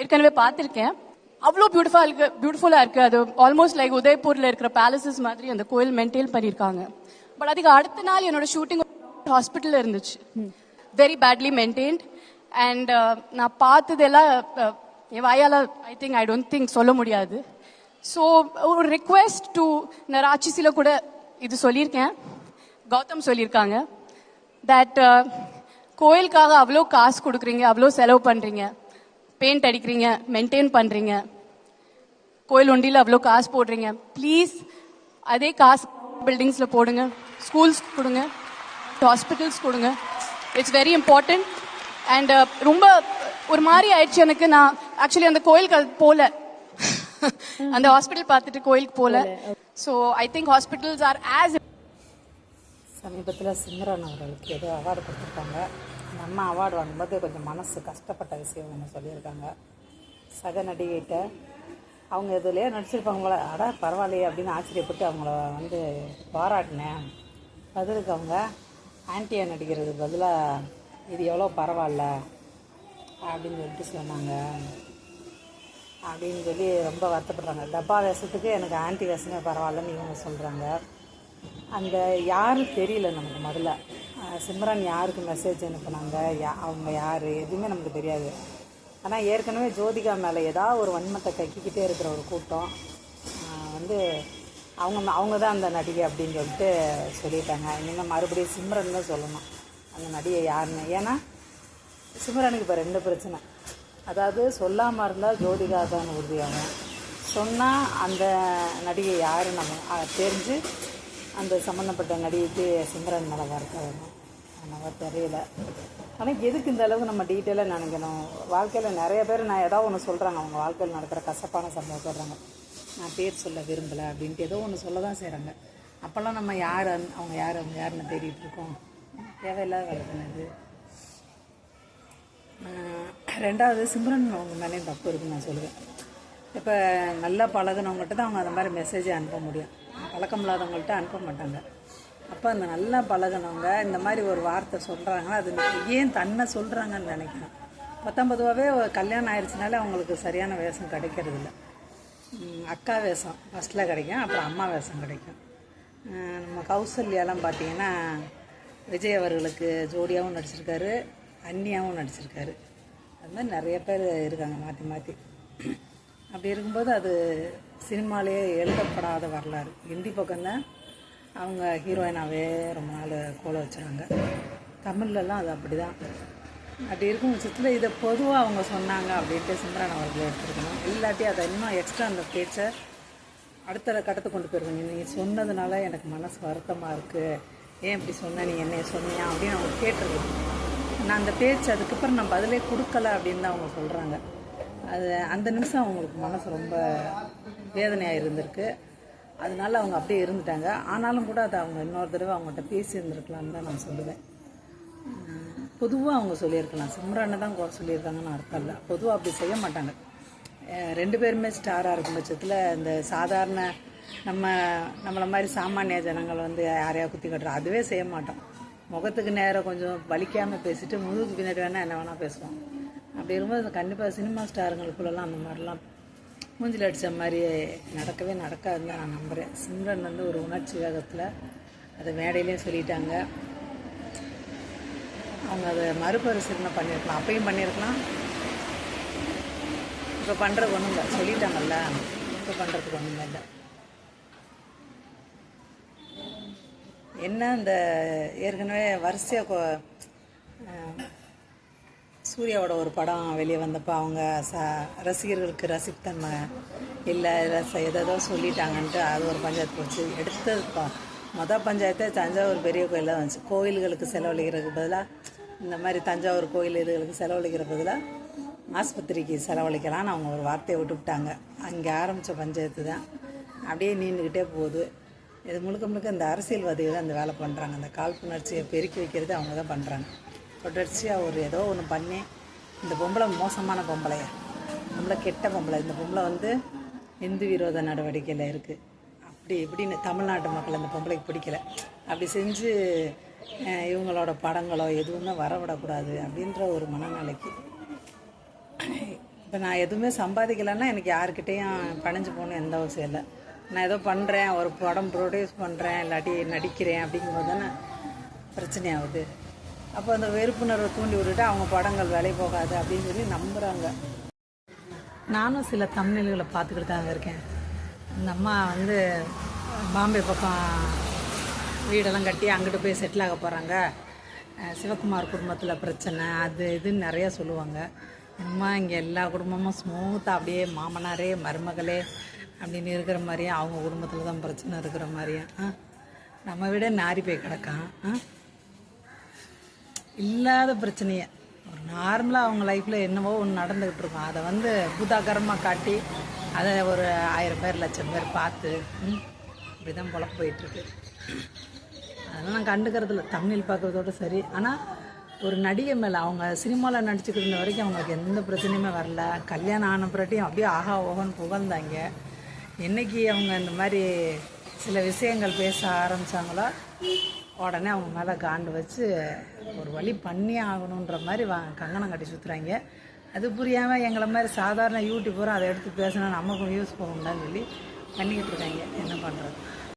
ஏற்கனவே பார்த்திருக்கேன். அவ்வளோ பியூட்டிஃபுல்லா இருக்கு பியூட்டிஃபுல்லா இருக்கு. அது ஆல்மோஸ்ட் லைக் உதய்பூர்ல இருக்கிற பேலசஸ் மாதிரி அந்த கோயில் மெயின்டைன் பண்ணியிருக்காங்க. பட் அதுக்கு அடுத்த நாள் என்னோட ஷூட்டிங் ஹாஸ்பிட்டல்ல இருந்துச்சு. வெரி பேட்லி மெயின்டைன்ட் அண்ட் நான் பார்த்ததெல்லாம் uh, என் வாயால I think I don't think சொல்ல முடியாது. ஸோ ஒரு ரிக்வெஸ்ட் டு நான் ராட்சசில கூட இது சொல்லியிருக்கேன். கௌதம் சொல்லியிருக்காங்க. தட் கோயிலுக்காக அவ்வளோ காசு கொடுக்குறீங்க அவ்வளோ செலவு பண்ணுறீங்க பெயிண்ட் அடிக்கிறீங்க மெயின்டைன் பண்ணுறீங்க கோயில் ஒண்டியில் அவ்வளோ காசு போடுறீங்க. ப்ளீஸ் அதே காசு பில்டிங்ஸில் போடுங்க. ஸ்கூல்ஸ் கொடுங்க. ஹாஸ்பிட்டல்ஸ் கொடுங்க. இட்ஸ் வெரி இம்பார்ட்டன்ட் அண்ட் ரொம்ப ஒரு மாதிரி ஆயிடுச்சு எனக்கு. நான் ஆக்சுவலி அந்த கோயிலுக்கு அது போல. அந்த ஹாஸ்பிட்டல் பார்த்துட்டு கோயிலுக்கு போல. So I think hospitals are as சமீபத்தில் சிம்ரன் அவர்களுக்கு ஏதோ அவார்டு கொடுத்துருக்காங்க. அந்த அம்மா அவார்டு வாங்கும்போது கொஞ்சம் மனசு கஷ்டப்பட்ட விஷயம் ஒன்று சொல்லியிருக்காங்க. சக நடிகைகிட்ட அவங்க இதுலேயே நடிச்சிருப்பாங்க போல. அடா பரவாயில்லையே அப்படின்னு ஆச்சரியப்பட்டு அவங்கள வந்து பாராட்டினேன். பதிலுக்கு அவங்க ஆன்ட்டியாக நடிக்கிறது பதிலாக இது எவ்வளோ பரவாயில்ல அப்படின்னு சொல்லிட்டு சொன்னாங்க. அப்படின்னு சொல்லி ரொம்ப வருத்தப்படுறாங்க. டப்பா வேஷத்துக்கு எனக்கு ஆன்டி வேஷமே பரவாயில்லன்னு இவங்க சொல்கிறாங்க அந்த யார் தெரியல நமக்கு முதல்ல. சிம்ரன் யாருக்கு மெசேஜ் அனுப்புனாங்க? யா அவங்க யார்? எதுவுமே நமக்கு தெரியாது. ஆனால் ஏற்கனவே ஜோதிகா மேலே ஏதாவது ஒரு வன்மத்தை கக்கிக்கிட்டே இருக்கிற ஒரு கூட்டம். வந்து அவங்க அவங்க தான் அந்த நடிகை அப்படின்னு சொல்லிட்டு சொல்லிட்டாங்க. இனிமேல் மறுபடியும் சிம்ரன் தான் சொல்லணும். அந்த நடிகை யாருன்னு. ஏன்னா சிம்ரனுக்கு இப்போ ரெண்டு பிரச்சனை. அதாவது சொல்லாமல் இருந்தால் ஜோதிகா தான் உறுதியாகும். சொன்னால் அந்த நடிகை யாருன்னு நம்ம தெரிஞ்சு அந்த சம்மந்தப்பட்ட நடிகைக்கு சிம்ரன் மேலே வார்த்தை ஆனால் நம்ம தெரியல. ஆனால் எதுக்கு இந்த அளவுக்கு நம்ம டீட்டெயிலாக நினைக்கணும்? வாழ்க்கையில் நிறைய பேர் நான் ஏதோ ஒன்று சொல்கிறாங்க அவங்க வாழ்க்கையில் நடக்கிற கசப்பான சம்பவம் சொல்கிறாங்க நான் பேர் சொல்ல விரும்பலை அப்படின்ட்டு ஏதோ ஒன்று சொல்ல தான் செய்கிறாங்க அப்போல்லாம் நம்ம யார்? அவங்க யார்? அவங்க யாருன்னு தேடிட்டு இருக்கோம். தேவையில்லாத வளர்த்துனது ரெண்டாவது சிம்ரன் அவங்க மேலேயும் தப்பு இருக்குன்னு நான் சொல்லுவேன். இப்போ நல்லா பழகுனவங்கள்ட்ட தான் அவங்க அந்த மாதிரி மெசேஜை அனுப்ப முடியும். பழக்கம் இல்லாதவங்கள்ட்ட அனுப்ப மாட்டாங்க. அப்போ அந்த நல்லா பழகுனவங்க இந்த மாதிரி ஒரு வார்த்தை சொல்கிறாங்கன்னா அது ஏன் தன்னை சொல்கிறாங்கன்னு நினைக்கிறேன் பத்தொம்பதுவாகவே கல்யாணம் ஆயிடுச்சுனாலே அவங்களுக்கு சரியான வேஷம் கிடைக்கிறது இல்லை அக்கா வேஷம் ஃபஸ்ட்டில் கிடைக்கும் அப்புறம் அம்மா வேஷம் கிடைக்கும். நம்ம கௌசல்யாலாம் பார்த்தீங்கன்னா விஜய் அவர்களுக்கு ஜோடியாகவும் நடிச்சிருக்காரு அன்னியாகவும் நடிச்சிருக்காரு. அது மாதிரி நிறைய பேர் இருக்காங்க மாற்றி மாற்றி அப்படி இருக்கும்போது அது சினிமாலேயே எழுதப்படாத வரலாறு. ஹிந்தி பக்கம்தான் அவங்க ஹீரோயினாகவே ரொம்ப நாள் கோல வச்சுறாங்க தமிழ்லலாம் அது அப்படி தான் அப்படி இருக்கும் பட்சத்தில் இதை பொதுவாக அவங்க சொன்னாங்க அப்படின்ட்டு சிம்ரன் அவர்கள் எடுத்துருக்கணும். இல்லாட்டி அதை இன்னும் எக்ஸ்ட்ரா அந்த பேச்சை அடுத்த கட்டத்தை கொண்டு போயிருக்கீங்க நீங்கள் சொன்னதுனால எனக்கு மனசு வருத்தமாக இருக்குது ஏன் இப்படி சொன்ன? நீ என்னைய சொன்னியா? அப்படின்னு அவங்க கேட்டிருக்கணும். நான் அந்த பேச்சு அதுக்கப்புறம் நான் பதிலே கொடுக்கல அப்படின்னு தான் அவங்க சொல்கிறாங்க அது அந்த நிமிஷம் அவங்களுக்கு மனசு ரொம்ப வேதனையாக இருந்திருக்கு. அதனால அவங்க அப்படியே இருந்துட்டாங்க. ஆனாலும் கூட அதை அவங்க இன்னொரு தடவை அவங்கள்ட்ட பேசி தான் நான் சொல்லுவேன். பொதுவாக அவங்க சொல்லியிருக்கலாம். சிம்ரனை தான் சொல்லியிருக்காங்கன்னு அர்த்தம் இல்லை. பொதுவாக அப்படி செய்ய மாட்டாங்க. ரெண்டு பேருமே ஸ்டாராக இருக்கும் பட்சத்தில் இந்த சாதாரண நம்ம நம்மளை மாதிரி சாமானிய ஜனங்கள் வந்து யாரையா குத்தி கட்டுறோம் அதுவே செய்ய மாட்டோம். முகத்துக்கு நேரம் கொஞ்சம் வலிக்காமல் பேசிட்டு முதுகுக்கு பின்னாடி வேணால் என்ன வேணால் பேசுவோம். அப்படி இருக்கும்போது கண்டிப்பாக சினிமா ஸ்டாருங்களுக்குள்ளெல்லாம் அந்த மாதிரிலாம் மூஞ்சில் அடித்த மாதிரி நடக்கவே நடக்காதுன்னு தான் நான் நம்புகிறேன் சிம்ரன் வந்து ஒரு உணர்ச்சி வேகத்தில் அதை மேடையிலே சொல்லிட்டாங்க. அவங்க அதை மறுபரிசீலனை பண்ணியிருக்கலாம் அப்பையும் பண்ணியிருக்கலாம் இப்போ பண்ணுறதுக்கு ஒன்றும் இல்லை. சொல்லிட்டாங்கல்ல. இப்போ பண்ணுறதுக்கு ஒன்றும் இல்லை. என்ன இந்த ஏற்கனவே வரிசையாக கொ- சூர்யாவோட ஒரு படம் வெளியே வந்தப்போ அவங்க ச ரசிகர்களுக்கு ரசித்தன்மை இல்லை ரச ஏதோ சொல்லிட்டாங்கன்ட்டு அது ஒரு பஞ்சாயத்து போச்சு. எடுத்தது மொதல் பஞ்சாயத்தே தஞ்சாவூர் பெரிய கோயிலில் வந்துச்சு கோயில்களுக்கு செலவழிக்கிறதுக்கு பதிலாக இந்த மாதிரி தஞ்சாவூர் கோயில் இதுகளுக்கு செலவழிக்கிற பதிலாக ஆஸ்பத்திரிக்கு செலவழிக்கலாம்னு அவங்க ஒரு வார்த்தையை விட்டுவிட்டாங்க அங்கே ஆரம்பித்த பஞ்சாயத்து தான். அப்படியே நின்றுக்கிட்டே போகுது. இது முழுக்க முழுக்க இந்த அரசியல்வாதிகள் தான் இந்த வேலை பண்ணுறாங்க அந்த காழ்ப்புணர்ச்சியை பெருக்கி வைக்கிறது அவங்க தான் பண்ணுறாங்க தொடர்ச்சியாக ஒரு ஏதோ ஒன்று பண்ணி இந்த பொம்பளை மோசமான பொம்பளையா? பொம்பளை கெட்ட பொம்பளை. இந்த பொம்பளை வந்து இந்து விரோத நடவடிக்கையில் இருக்குது அப்படி இப்படின்னு தமிழ்நாட்டு மக்கள் அந்த பொம்பளைக்கு பிடிக்கல. அப்படி செஞ்சு இவங்களோட படங்களோ எதுவுமே வரவிடக்கூடாது அப்படின்ற ஒரு மனநிலைக்கு. இப்போ நான் எதுவுமே சம்பாதிக்கலைன்னா எனக்கு யாருக்கிட்டேயும் பணிஞ்சு போகணும் எந்த அவசியம் இல்லை. நான் ஏதோ பண்ணுறேன் ஒரு படம் ப்ரொடியூஸ் பண்ணுறேன் இல்லாட்டி நடிக்கிறேன் அப்படிங்கும்போது தானே பிரச்சனை ஆகுது அப்போ அந்த வெறுப்புணர்வை தூண்டி விட்டுட்டு அவங்க படங்கள் வேலை போகாது அப்படின்னு சொல்லி நம்புகிறாங்க நானும் சில தமிழ்களை பார்த்துக்கிட்டு தாங்க இருக்கேன். இந்த அம்மா வந்து பாம்பே பக்கம் வீடெல்லாம் கட்டி அங்கிட்டு போய் செட்டில் ஆக போகிறாங்க சிவகுமார் குடும்பத்தில் பிரச்சனை அது இதுன்னு நிறையா சொல்லுவாங்க. அம்மா இங்கே எல்லா குடும்பமும் ஸ்மூத்தாக அப்படியே மாமனாரே மருமகளே அப்படின்னு இருக்கிற மாதிரியும் அவங்க குடும்பத்தில் தான் பிரச்சனை இருக்கிற மாதிரியும் ஆ நம்ம விட நாரி போய் கிடக்கான். ஆ இல்லாத பிரச்சனையை. ஒரு நார்மலாக அவங்க லைஃப்பில் என்னவோ ஒன்று நடந்துக்கிட்டு இருக்கும். அதை வந்து பூதாகரமாக காட்டி அதை ஒரு ஆயிரம் பேர் லட்சம் பேர் பார்த்து இப்படி தான் பொழப்பு போயிட்டுருக்கு. அதெல்லாம் நான் கண்டுக்கிறதில்ல. தமிழ் பார்க்குறதோட சரி. ஆனால் ஒரு நடிகை மேலே அவங்க சினிமாவில் நடிச்சுக்கிட்டு இருந்த வரைக்கும் அவங்களுக்கு எந்த பிரச்சனையுமே வரல. கல்யாணம் ஆன பிறட்டியும் அப்படியே ஆஹா ஓஹோன்னு புகழ்ந்தாங்க. என்னைக்கு அவங்க இந்த மாதிரி சில விஷயங்கள் பேச ஆரம்பித்தாங்களோ உடனே அவங்க மேலே காண்டு வச்சு ஒரு வழி பண்ணி ஆகணுன்ற மாதிரி வா கங்கணம் கட்டி சுற்றுறாங்க அது புரியாமல் எங்களை மாதிரி சாதாரண யூடியூப்பரும் அதை எடுத்து பேசினா நமக்கும் யூஸ் போகணும்னு சொல்லி பண்ணிக்கிட்டு இருக்காங்க. என்ன பண்ணுறது